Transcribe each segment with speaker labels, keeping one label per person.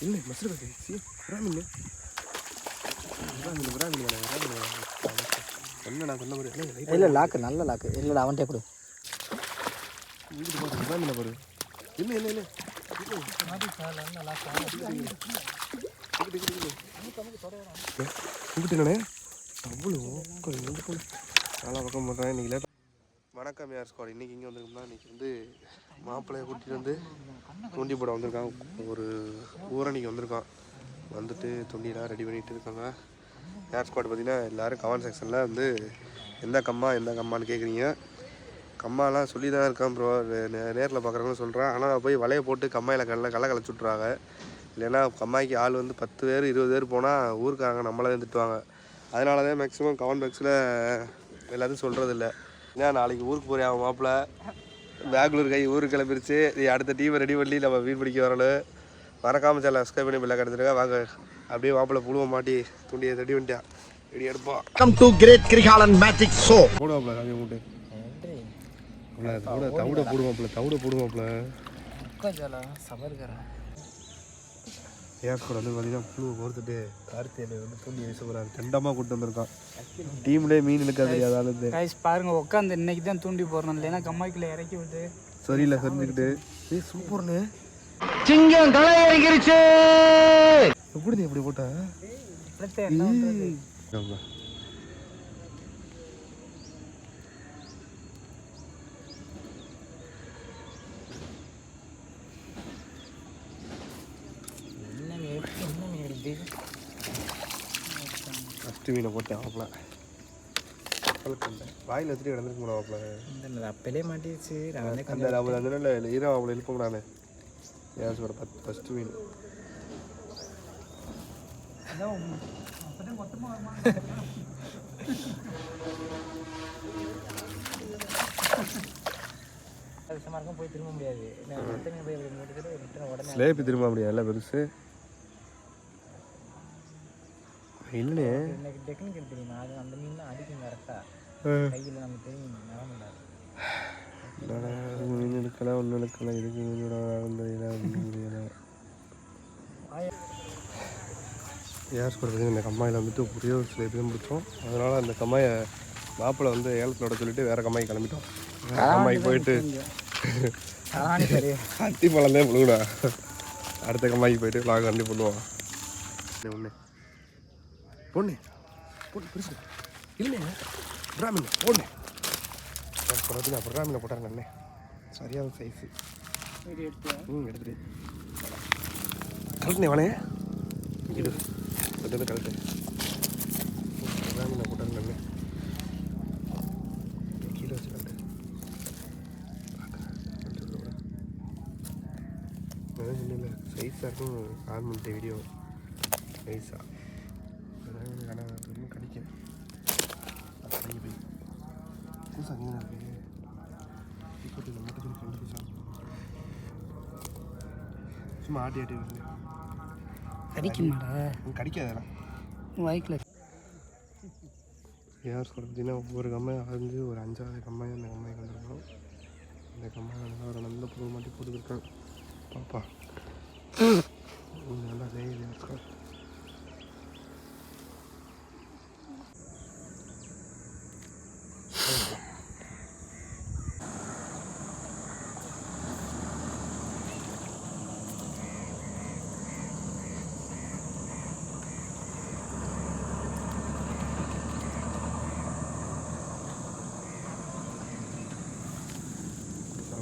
Speaker 1: இல்லை மசுறு கட்டி சி விரா மீன் விரா மீன் விரா மீன் வேணாம் விரா மீன் வேணாம் சொன்ன நான் மாதிரி இல்லை
Speaker 2: லாக்கு நல்ல லாக்கு இல்லைடா அவன்கிட்ட கொடு
Speaker 1: இங்கிட்டு பாரு விரா மீனை பாரு இல்லை இல்லை இல்லை இங்கிட்டு என்னண்ணே அவ்வளோ நல்லா பக்கம் பண்ணுறேன் இன்றைக்கி லேட் வணக்கம் யார் ஸ்குவாட் இன்றைக்கி இங்கே வந்திருக்கோம்னா இன்றைக்கி வந்து மாப்பிள்ளையை கூட்டிகிட்டு வந்து தூண்டி போட வந்திருக்கான் ஒரு ஊரணிக்கு வந்திருக்கான். வந்துட்டு தொண்டிலாம் ரெடி பண்ணிட்டு இருக்காங்க. ஏர் ஸ்குவாட் பார்த்தீங்கன்னா எல்லோரும் கமெண்ட் செக்ஷனில் வந்து எந்த கம்மா எந்த கம்மான்னு கேட்குறீங்க கம்மாலாம் சொல்லி தான் இருக்கான் ப்ரோ நேரில் பார்க்குறவங்க சொல்கிறேன் ஆனால் போய் வலையை போட்டு கம்மாயில் கல்ல களை கலைச்சி விட்றாங்க இல்லைன்னா கம்மாய்க்கு ஆள் வந்து பத்து பேர் இருபது பேர் போனால் ஊருக்காரங்க நம்மளே திட்டுவாங்க. அதனால தான் மேக்ஸிமம் கமெண்ட் பாக்ஸில் எல்லாத்தையும் சொல்கிறதில்ல ஏன்னா நாளைக்கு ஊருக்கு போகிறேன் அவன் மாப்பிள்ள பெங்களூர் கை ஊருக்கு கிளம்பிருச்சு. நீ அடுத்த டீமை ரெடி பண்ணி நம்ம மீன் பிடிக்க வரணும். மறக்காம சேனல் சப்ஸ்கிரைப் பண்ணி பிள்ளை கிடச்சிருக்கா வாங்க அப்படியே மாப்பிள்ள புழுவை மாட்டி துண்டியை ரெடி பண்ணிட்டான். ரெடி எடுப்போம்
Speaker 3: Welcome to Great Krigalan Magic Show.
Speaker 1: போடுவாப்ல சாமி மூட்டு. தவிட தவிட போடுவாப்ல தவிட போடுவாப்ல
Speaker 2: சபருக்கிறேன்
Speaker 1: ஏர் கூட வந்து பார்த்தீங்கன்னா புழு கோர்த்துட்டு கார்த்தியை வந்து தூண்டி வீச போகிறாரு தண்டமாக கூட்டு வந்திருக்கான். டீம்லேயே மீன் இழுக்க தெரியாத ஆளு
Speaker 2: கைஸ் பாருங்க உட்காந்து இன்னைக்கு தான் தூண்டி போடுறோம் இல்லைன்னா கம்மாய்க்குள்ள இறக்கி விட்டு.
Speaker 1: சரியில்லை சரிஞ்சுக்கிட்டு. ஏய் சூப்பர்னு
Speaker 3: சிங்கம் களை இறங்கிருச்சு
Speaker 1: எப்படி நீ எப்படி போட்ட
Speaker 2: அடுத்து என்ன பண்றது?
Speaker 1: ஆமா.
Speaker 2: என்ன மீன் என்ன மீன் எடுத்து
Speaker 1: ஃபஸ்ட்டு மீனை போட்டேன் வாயில் வச்சுட்டு கிடந்துருக்கு போன ஆப்பில்
Speaker 2: இந்த அப்பலே மாட்டிடுச்சு
Speaker 1: அந்த அந்த நேரம் ஈரம் அவளை எழுப்ப நான் ஏன் சொல்கிற பத்து ஃபஸ்ட்டு மீன்
Speaker 2: போய் திரும்ப முடியாது. ரிட்டர்ன் உடனே
Speaker 1: ஸ்லேப்பி திரும்ப முடியாதுல்ல பெருசு. இல்லைண்ணே
Speaker 2: எனக்கு டெக்னிக்கல் தெரியுமா? அது அந்த மீன் அடிக்கும் கரெக்டாக கையில் நமக்கு தெரியும். நரம் இல்லாது
Speaker 1: என்னடா மீன் எடுக்கலாம் ஒன்று எடுக்கலாம் இதுக்கு மீனோட தெரியல ஒன்றும் முடியல ஏர் பார்த்தீங்கன்னா இந்த கம்மாயில் வந்துட்டு ஒரே ஒரு சில பேர் முடித்தோம் அதனால் அந்த கம்மாயை மாப்பிள்ளை வந்து ஏலத்தோட சொல்லிட்டு வேறு கம்மாய்க்கு கிளம்பிட்டோம். கம்மாய்க்கு போயிட்டு அட்டி தான் பண்ணுங்கடா அடுத்த கம்மாய்க்கு போயிட்டு vlog கண்டி பண்ணுவோம் ஒன்று பொண்ணு. பொண்ணு பெருசு. இல்லைண்ணே பிராமின் பொண்ணு. பார்த்தீங்கன்னா பிராமினை போட்டாங்க அண்ணே. சரியான சைஸு ம் எடுத்துட்டு கழட்டுனே வானே இது வந்து கழட்டு. பிராமினை போட்டாங்க அண்ணே. கீழே வச்சு கழட்டு. அதான் சொன்னேன்ல சைஸாக இருக்கும் ஆன் பண்ணிட்ட வீடியோ சைஸாக பூசா நீ இருக்கு இப்போ இந்த மட்டும் கொஞ்சம் கண்டு பூசா சும்மா ஆட்டி ஆட்டி வருது
Speaker 2: கடிக்குமாடா?
Speaker 1: கடிக்காதெல்லாம்
Speaker 2: வாய்க்கில்
Speaker 1: யார் சொல்கிறதுனா ஒவ்வொரு கம்மாய் அரைஞ்சு ஒரு அஞ்சாவது கம்மையை அந்த கம்மையை கண்டுருக்கோம் இந்த கம்மையை நல்லா ஒரு நல்ல பொருள் மாட்டி போட்டுருக்கேன் பாப்பா. நல்லா செய்யுது யார்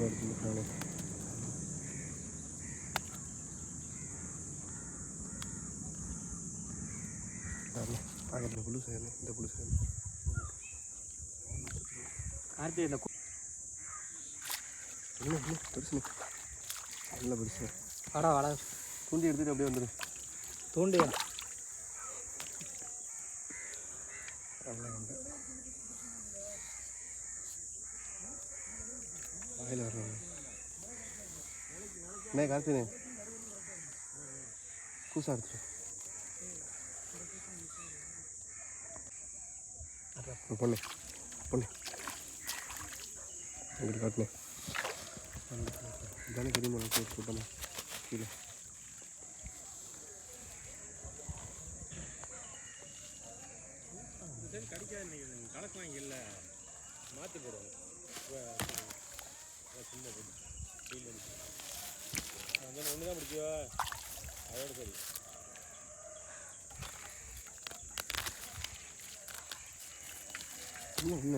Speaker 1: அவ்வளோ இருக்கு நானே பாக்கெட்டில் புழு செய்யணும் இந்த புழு செய்யணும்
Speaker 2: கார்த்தி இந்த
Speaker 1: என்ன என்ன? பெருசு நல்ல பெருசு.
Speaker 2: வாடா வாடா.
Speaker 1: தூண்டி எடுத்துட்டு அப்படியே வந்துடு
Speaker 2: தூண்டு
Speaker 1: நல்லா வந்து வாயில் வர்றாங்க என்ன கார்த்தினே கூசா எடுத்துட்டு பொண்ணு பொண்ணு. எங்கிட்ட காட்டுனே. தானே கரிமலை போட்டு இல்லை மாற்றி போடுவோம். என்ன அதோட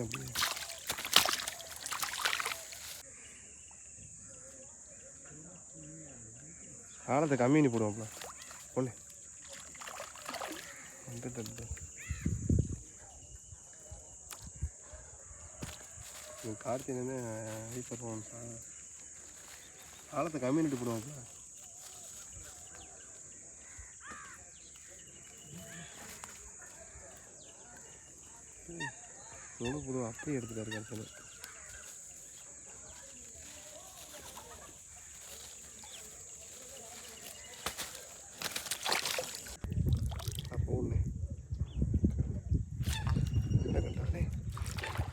Speaker 1: அப்படி? ஆழத்தை கம்மி பண்ணி போடுவோம்ல பொண்ணு வந்துட்டு கார்த்திகை ஹை சார் ஆழத்தை கம்மி பண்ணிட்டு எவ்வளோ போடுவோம் அப்படியே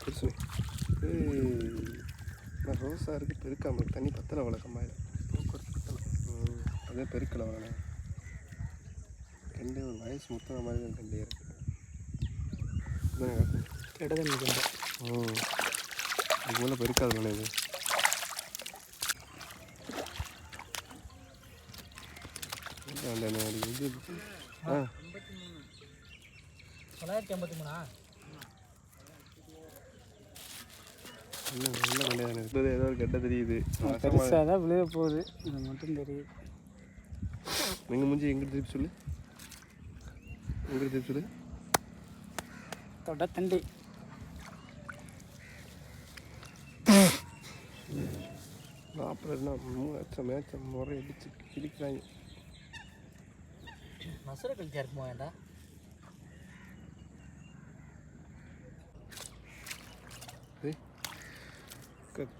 Speaker 1: பெருசு நான் ரோஸாக இருக்கு பெருக்காம இருக்கு. தண்ணி பத்தலை வளர்க்கமா அதே பெருக்கலை வளர கெண்டே ஒரு வயசு முத்தின மாதிரி தான் கெண்டே இருக்கு இதானே காட்டு.
Speaker 2: கெடுதல் நிற்கின்ற
Speaker 1: ம் அது போல் பெருக்காது இது. ஆ.
Speaker 2: தொள்ளாயிரத்தி ஐம்பத்தி மூணா?
Speaker 1: ஏதோ ஒரு கெட்ட தெரியுது.
Speaker 2: பெருசாக தான் போகுது. இது மட்டும் தெரியுது.
Speaker 1: மூஞ்சி எங்கிட்ட திருப்பி சொல்லு. எங்கிட்ட திருப்பி சொல்லு.
Speaker 2: தொட தண்டி.
Speaker 1: நாற்பது என்ன மூணு மேட்சம் முறை அடிச்சு கிழிக்கிறாங்க.
Speaker 2: மசுரை கழிச்சா இருக்குமா ஏண்டா?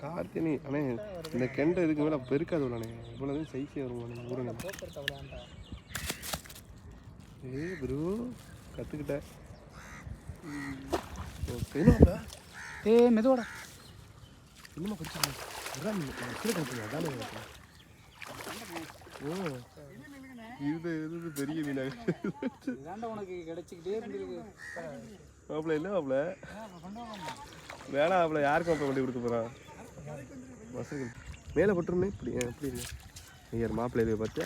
Speaker 1: கார்த்தினி அண்ணே இந்த கெண்டை இதுக்கு மேலே பெருக்காது அண்ணே. இவ்வளோதான் சைஸே வரும் ஊருங்க ஏ ப்ரோ கற்றுக்கிட்டேன் என்னப்பா
Speaker 2: ஏ மெதுவாடா.
Speaker 1: இன்னுமா அதானே ஓ. இது இது பெரிய மீனாக
Speaker 2: உனக்கு கிடைச்சிக்கிட்டே இருந்திருக்கு.
Speaker 1: மாப்பிள்ள வேணாம் மாப்பிள்ள யாருக்கு மாப்பிள்ள கொண்டு கொடுக்க போகிறான் வசதி மேலே போட்டுருமே இப்படி எப்படி ஐயர் மாப்பிள்ளை இதை பார்த்து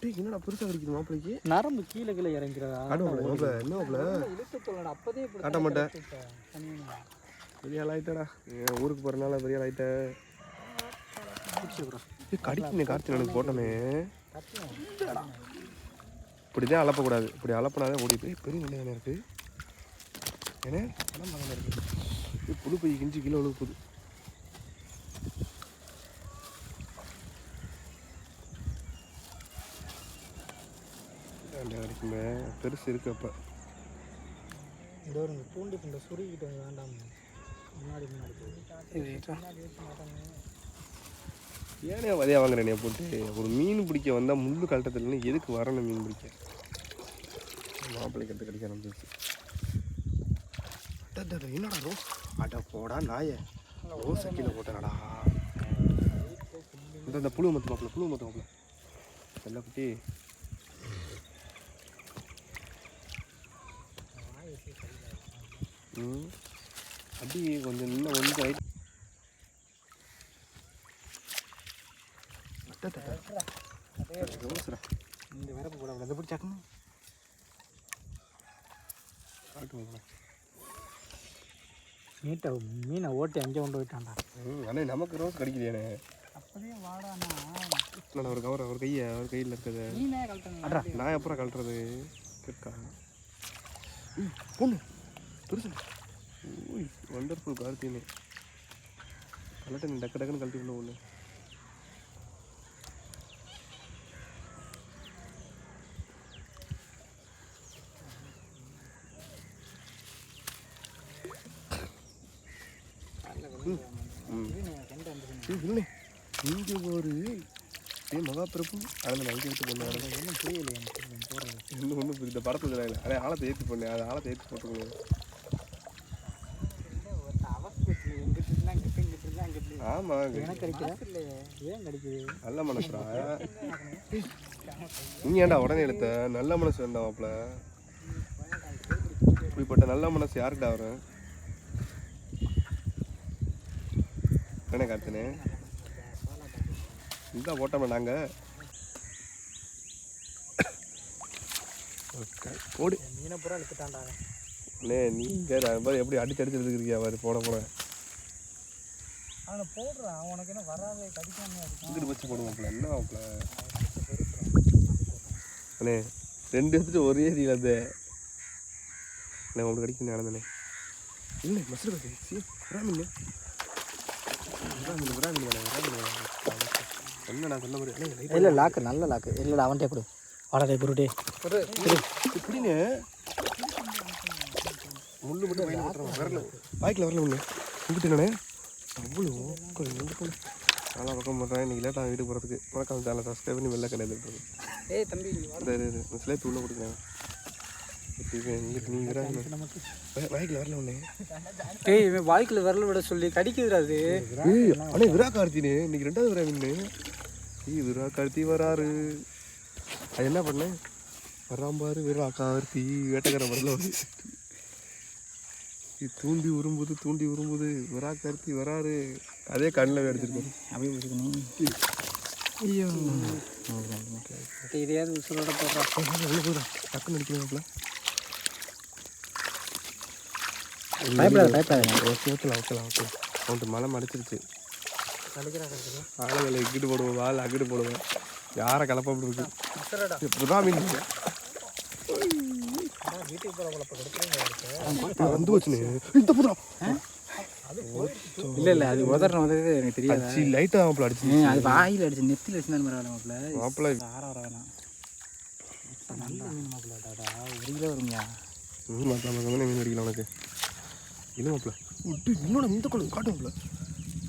Speaker 1: டேய் என்னடா பெருசாக இருக்குது மாப்பிள்ளைக்கு?
Speaker 2: நரம்பு கீழே கீழே இறங்கிறதா
Speaker 1: மாப்பிள்ள என்ன மாப்பிள்ள?
Speaker 2: அப்பதே
Speaker 1: காட்ட மாட்டேன். பெரிய ஆள் ஆயிட்டடா. என் ஊருக்கு போகிறனால பெரிய ஆள் ஆயிட்ட. ஏய், கடிக்குமே கார்த்தி எனக்கு போட்டோமே.
Speaker 2: கத்தியும்.
Speaker 1: இப்படி தான் அலப்பக்கூடாது. இப்படி அலப்பினாதான் ஓடி போய் பெரிய நிலையான இருக்கு? ஏன்னா இது புழு பை கிஞ்சி கீழே விழுக போகுது. ஏன்டா கிடைக்குமே பெருசு இருக்கு அப்போ.
Speaker 2: இந்த ஒரு தூண்டி இந்த சுருக்கிட்டு வந்து வேண்டாம். முன்னாடி முன்னாடி
Speaker 1: ஏனே வதையா வாங்குறேனே போட்டு? ஒரு மீன் பிடிக்க வந்தால் முள்ளு கழட்டத்துலன்னு எதுக்கு வரணும் மீன் பிடிக்க? மாப்பிள்ளை கட்டு கிடைக்க அட, என்னடா ரோ? அட போடா நாய. ரோஸை கீழே போட்டேனடா இந்த புழு மத்து மாப்பிள்ள புழு மத்து மாப்பிள்ள. வெள்ளை குட்டி அடி கொஞ்சம் இன்னும் கொஞ்சம் ரைட்
Speaker 2: இந்த வரப்பு போட அதை பிடிச்சி சட்டணும்
Speaker 1: காட்டு மாப்பிள்ள
Speaker 2: மீட்டை மீனை ஓட்டி அங்கே கொண்டு போயிட்டான்டா.
Speaker 1: ம் அண்ணே நமக்கு ரோஸ் கிடைக்கலையானே
Speaker 2: அப்போதே வாடாண்ணா
Speaker 1: ஒரு கவர் அவர் கையை அவர் கையில் இருக்கிறது. நான் எப்பறம் கழட்டுறது. கேட்கா. பொண்ணு ஊய் வண்டர்ஃபுல் கார்த்தினே கலட்ட நீ டக்கு டக்குன்னு கழட்டி உள்ள ஒன்று இல்லை இங்கே ஒரு ஏ மகாபிரபு. அதை நான் விட்டு பண்ணேன்
Speaker 2: ஒன்றும் புரியல
Speaker 1: இன்னும் ஒன்றும் இந்த படத்தில் அதே ஆழத்தை ஏற்றி பண்ணேன் அதை ஆழத்தை ஏற்றி போட்டுக்கணும்
Speaker 2: ஒரு அவஸ்பத்திரி எங்கிட்ட இருந்தா இங்கிட்ட இங்கிட்ட
Speaker 1: ஆமாம்
Speaker 2: எனக்கு கிடைக்கல இல்லையே ஏன் கிடைக்குது?
Speaker 1: நல்ல மனசுடா. நீ ஏன்டா உடனே எடுத்த நல்ல மனசு வேண்டாம் மாப்பிள. இப்படிப்பட்ட நல்ல மனசு யாருக்குடா வரும்? என்ன காத்துனே இந்த போட்டோமே நாங்கள் போடு.
Speaker 2: மீனை பூரா இழுத்துட்டான்டா
Speaker 1: அண்ணே நீங்கள் மாதிரி எப்படி அடிச்சு அடிச்சு எடுத்துக்கிறியா பாரு போட போட.
Speaker 2: அவனை போடுறான் அவனுக்கு என்ன வராது கடிக்காம இருக்கும்
Speaker 1: வச்சு போடுவாப்ல என்ன வாப்ல அண்ணே ரெண்டு எடுத்துட்டு ஒரே ரீல் அந்த அண்ணே உங்களுக்கு அடிக்கணும் ஆனந்தண்ணே இல்லை மசுறு பசி சி விராமின் விராமின் விராமின் என்ன நான் சொன்ன மாதிரி அண்ணே light
Speaker 2: இல்லை லாக்கு நல்ல லாக்கு இல்லைடா அவன்கிட்ட கொடு. வாடா குருட்டே
Speaker 1: இப்படின்னு முள்ளு மட்டும் வரல. வாய்க்கில் வரல ஒன்று என்னண்ணே அவ்வளோ? கொஞ்சம் நல்லா பக்கம் பண்ணுறேன் இன்றைக்கி லேட்டாக வீட்டுக்கு போகிறதுக்கு மறக்காம சேனல் சப்ஸ்கிரைப் பண்ணி வெளில கிடையாது
Speaker 2: ஏய் தம்பி
Speaker 1: இந்த ஸ்லேப் உள்ளே கொடுக்குறேன். வாய்க்கில் வரல
Speaker 2: விட சொல்லி
Speaker 1: ஏய் அண்ணே விரா கார்த்தினே? இன்னைக்கு ரெண்டாவது விரா மீன் ஏய் விரா கார்த்தி வராரு. அது என்ன பண்ணேன் வராம்பாரு விரா கார்த்தி. வேட்டைக்கார வரல. தூண்டி உரும்புது தூண்டி உரும்புது. விரா கார்த்தி வராரு அதே கண்ணில் அடிச்சிருக்கோம்
Speaker 2: அப்படியே வச்சுக்கணும். ஐயோ. இதையாவது உசுரோட போடுறா.
Speaker 1: டக்குன்னு அடிக்கணும்ல
Speaker 2: பயப்படாத பயப்படாத.
Speaker 1: ஓகே ஓகேலாம் ஓகே மடிச்சிருச்சு. ஆளுங்களை இங்கிட்டு போடுவோம் வாள் அங்கிட்டு போடுவோம். யாரை கலப்பாமல் இருக்கு இப்போதான் மீன். வந்து வச்சுனே இந்த புறா.
Speaker 2: இல்லை இல்லை அது உதறன உதறது எனக்கு தெரியாது?
Speaker 1: மாப்பிள்ள அடிச்சு
Speaker 2: அது வாயில் அடிச்சு நெத்தியில் அடிச்சு பரவாயில்ல மாப்பிள்ள.
Speaker 1: மாப்பிள்ள
Speaker 2: ஆற வர வேணாம். நல்ல மீன் மாப்பிள்ளடாடா ஒரு கிலோ
Speaker 1: மீன் அடிக்கலாம் உனக்கு. இல்லை மாப்பிள்ள. விட்டு இன்னொன்று இந்த குழந்தை காட்டு மாப்பிள்ள.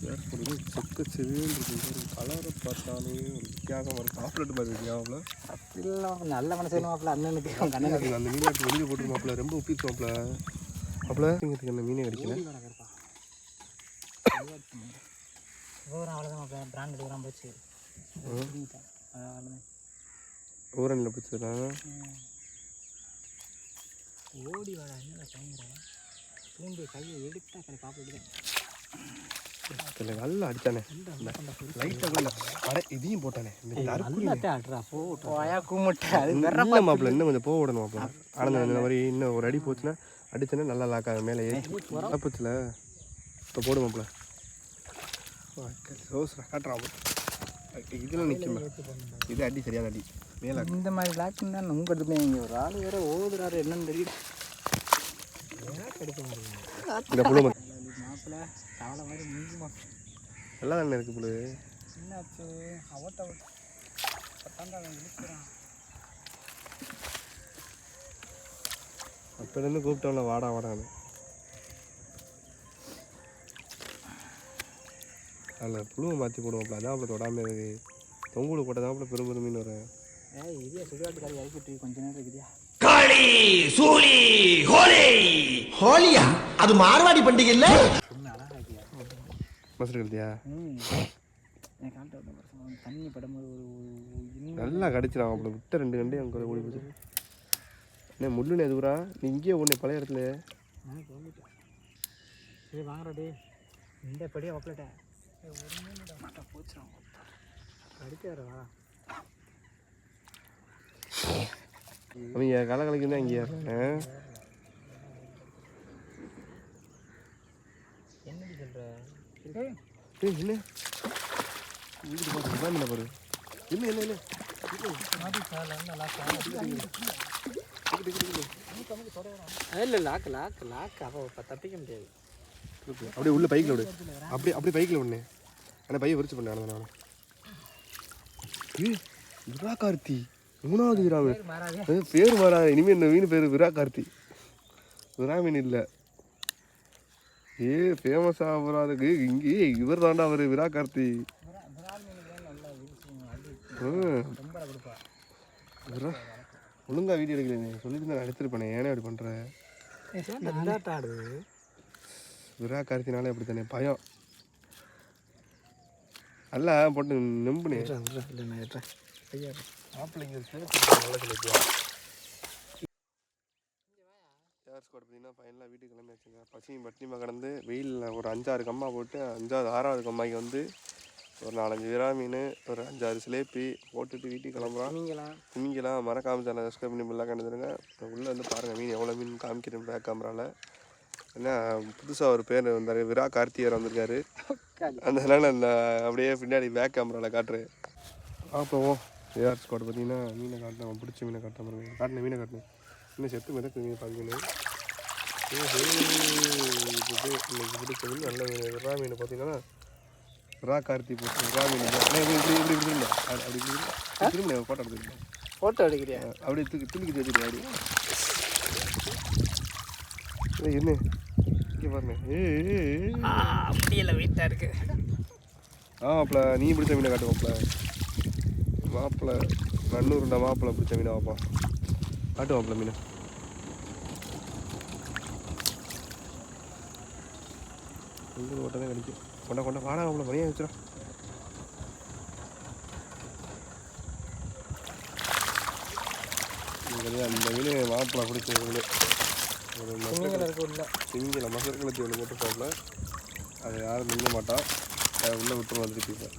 Speaker 1: வேறு போடுது சொக்க இருக்கு கலரை பார்த்தாலே ஒரு வித்தியாசமாக இருக்கும் சாப்பிட்டு மாதிரி இருக்கு மாப்பிள்ள
Speaker 2: அப்படிலாம் நல்ல மனசு மாப்பிள்ள அண்ணனுக்கு அவங்க அண்ணனுக்கு
Speaker 1: அந்த மீன் எடுத்து வெளியே போட்டு மாப்பிள்ள ரொம்ப உப்பிச்சு மாப்பிள்ள. மாப்பிள்ள இங்கே அந்த மீனே அடிக்கல
Speaker 2: அவ்வளோதான் பிராண்ட் எடுக்கிறான் போச்சு.
Speaker 1: ஊரனில் பிடிச்சதுனா
Speaker 2: ஓடி வாடா என்ன தூண்டி கையை எடுத்தா கடை காப்பிட்டு
Speaker 1: இல்லை நல்லா அடித்தானே லைட்டாக கூட இதையும் போட்டானே. நல்ல மாப்பிள்ள இன்னும் கொஞ்சம் போக விடணும் மாப்பிள்ள ஆனந்தம் இந்த மாதிரி இன்னும் ஒரு அடி போச்சுன்னா அடிச்சேன்னா நல்லா லாக்காக மேலே ஏறி. போச்சுல? இப்போ போடு மாப்பிள்ள ரோஸ் காட்டுறான் இதில் நிற்குமே இது அடி சரியான அடி. மேலே
Speaker 2: இந்த மாதிரி லாக்கிங் தான் உங்க எடுத்துமே இங்கே. ஒரு ஆள் வேற ஓதுறாரு என்னன்னு தெரியல.
Speaker 1: இந்த புழு
Speaker 2: மாப்பிள்ள தவளை மாதிரி முடியுமா
Speaker 1: நல்லா தானே இருக்கு புழு
Speaker 2: என்னாச்சு? அவட்ட பத்தாண்டா இழுக்கிறான்.
Speaker 1: அப்போலேருந்து கூப்பிட்டோம்ல வாடா வாடான்னு. அதில் புழுவை மாற்றி போடுவோம்ல அதான் அப்படி தொடாமல் இருக்கு. தொங்குடு போட்டால் தான் பெரும் பெரும் மீன் வரும்.
Speaker 2: ஏய் இதே சுடுகாட்டு காரி இறக்கிட்டு கொஞ்ச நேரம் இருக்குதியா?
Speaker 3: காளி சூலி ஹோலி. ஹோலியா? அது மார்வாடி பண்டிகை இல்ல
Speaker 1: மசரு கழுத்தியா
Speaker 2: தண்ணி படும்போது ஒரு
Speaker 1: நல்லா கடிச்சிடான் அப்படி விட்ட ரெண்டு கண்டு அங்கே ஓடி போச்சு. என்ன முள்ளுன்னு எதுக்குறா நீ இங்கேயே ஒன்று பழைய இடத்துல.
Speaker 2: சரி வாங்குறா டே இந்த படியே வப்பலட்டேன் ஒரு மீன் மாட்டா போச்சுறான் அடிக்காரு வா
Speaker 1: அவங்க களை கலைக்கு தான் இங்கே ஏய் என்ன இங்கிட்டு பாரு இதான் மீனை பாரு இல்லை இல்லை இல்லை
Speaker 2: இல்லை லாக்கு லாக்கு லாக்கு அப்போ தப்பிக்க முடியாது
Speaker 1: அப்படியே உள்ள பைக்கில் விடு அப்படியே அப்படியே பைக்கில் விடுனே ஆனால் பையை விரிச்சு பண்ணேன் நான் ஏய் விரா கார்த்தி மூணாவது விராம பேர் மாறா இனிமேல் இந்த மீன் பேர் விரா கார்த்தி விரா மீன் இல்லை ஏ ஃபேமஸ் ஆகுறதுக்கு இங்கே இவர் தாண்டா அவர் விரா கார்த்தி. ஒழுங்கா வீடியோ எடுக்கல சொல்லிட்டு நான் எடுத்துருப்பேன். ஏனே அப்படி பண்ணுற விரா கார்த்தினாலே அப்படி தானே பயம். அல்ல போட்டு
Speaker 2: நம்புனேன்
Speaker 1: மாப்பிள்ளைங்க ஏஆர் ஸ்குவாட் பார்த்தீங்கன்னா ஃபைனலாக வீட்டுக்கு கிளம்பியாச்சுங்க பசியும் பட்டினிமா கடந்து வெயிலில் ஒரு அஞ்சாறு கம்மா போட்டு அஞ்சாவது ஆறாவது கம்மாய்க்கு வந்து ஒரு நாலஞ்சு விரா மீன் ஒரு அஞ்சாறு சிலேப்பி போட்டுட்டு வீட்டுக்கு கிளம்புறோம்.
Speaker 2: நீங்களாம்
Speaker 1: மீன்கெல்லாம் மறக்காம சேனல் சப்ஸ்கிரைப் பண்ணி பில்லாம் கண்டுருங்க உள்ளே வந்து பாருங்கள் மீன் எவ்வளோ மீன் காமிக்கிறேன் பேக் கேமராவில் ஏன்னா புதுசாக ஒரு பேர் வந்தார் விரா கார்த்திகர் வந்திருக்காரு. அதனால அந்த அப்படியே பின்னாடி பேக் கேமராவில் காட்டுறேன். பார்ப்போம். ஏஆர் ஸ்குவாட் பார்த்தீங்கன்னா மீனை காட்டினேன் பிடிச்ச மீனை காட்டின பாருங்க. காட்டின மீனை காட்டினேன் இன்னும் செத்து மிதக்கு மீன் பார்க்கணும் இன்னைக்கு பிடிச்ச மீன் நல்ல மீன் விரா மீன் பார்த்தீங்கன்னா விரா கார்த்தி போட்டு விரா மீன் இப்படி இப்படி இப்படி இப்படி இல்லை அப்படி இப்படி திரும்ப. ஃபோட்டோ எடுத்துக்கிட்டேன்
Speaker 2: ஃபோட்டோ எடுக்கிறியா?
Speaker 1: அப்படியே தூக்கி துணிக்கு அப்படியே? ஏய், என்ன இங்கே பாருங்க ஏய், ஏய், ஏய்.
Speaker 2: அப்படியே இல்லை வெயிட்டாக இருக்கு.
Speaker 1: ஆ மாப்பிள நீ பிடிச்ச மீனை காட்டு மாப்பிள. மாப்பிள நன்னூறுண்டா மாப்பிள பிடிச்ச மீனை வாப்பா. காட்டு மாப்பிள மீனை. உங்கள் ஓட்ட தான் கிடைக்கும். கொண்ட கொண்ட வாடா மாப்பிள மணியாக வச்சுடா அந்த மீன் மாப்பிள பிடிச்ச மீன் ஒரு சிங்கில மசக்கலத்தி ஒன்று போட்டு போகல. அதை யாரும் நிற்க மாட்டான் அதை உள்ளே விட்டுருவோம் திருப்பி இப்போ.